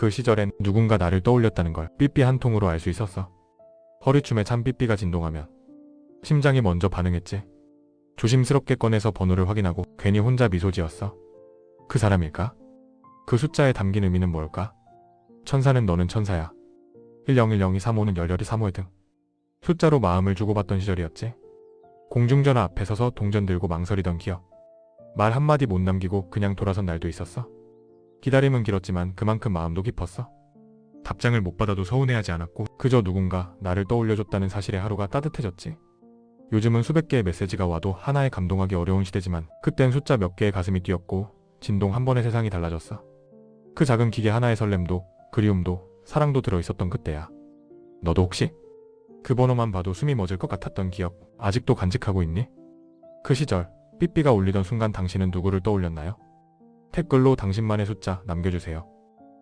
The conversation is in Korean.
그 시절엔 누군가 나를 떠올렸다는 걸 삐삐 한 통으로 알 수 있었어. 허리춤에 찬 삐삐가 진동하면 심장이 먼저 반응했지. 조심스럽게 꺼내서 번호를 확인하고 괜히 혼자 미소 지었어. 그 사람일까? 그 숫자에 담긴 의미는 뭘까? 천사는 너는 천사야. 101235는 열렬히 3호의 등. 숫자로 마음을 주고받던 시절이었지. 공중전화 앞에 서서 동전 들고 망설이던 기억. 말 한마디 못 남기고 그냥 돌아선 날도 있었어. 기다림은 길었지만 그만큼 마음도 깊었어. 답장을 못 받아도 서운해하지 않았고 그저 누군가 나를 떠올려줬다는 사실에 하루가 따뜻해졌지. 요즘은 수백 개의 메시지가 와도 하나에 감동하기 어려운 시대지만 그땐 숫자 몇 개에 가슴이 뛰었고 진동 한 번에 세상이 달라졌어. 그 작은 기계 하나의 설렘도 그리움도 사랑도 들어있었던 그때야. 너도 혹시 그 번호만 봐도 숨이 멎을 것 같았던 기억 아직도 간직하고 있니? 그 시절 삐삐가 울리던 순간 당신은 누구를 떠올렸나요? 댓글로 당신만의 숫자 남겨주세요.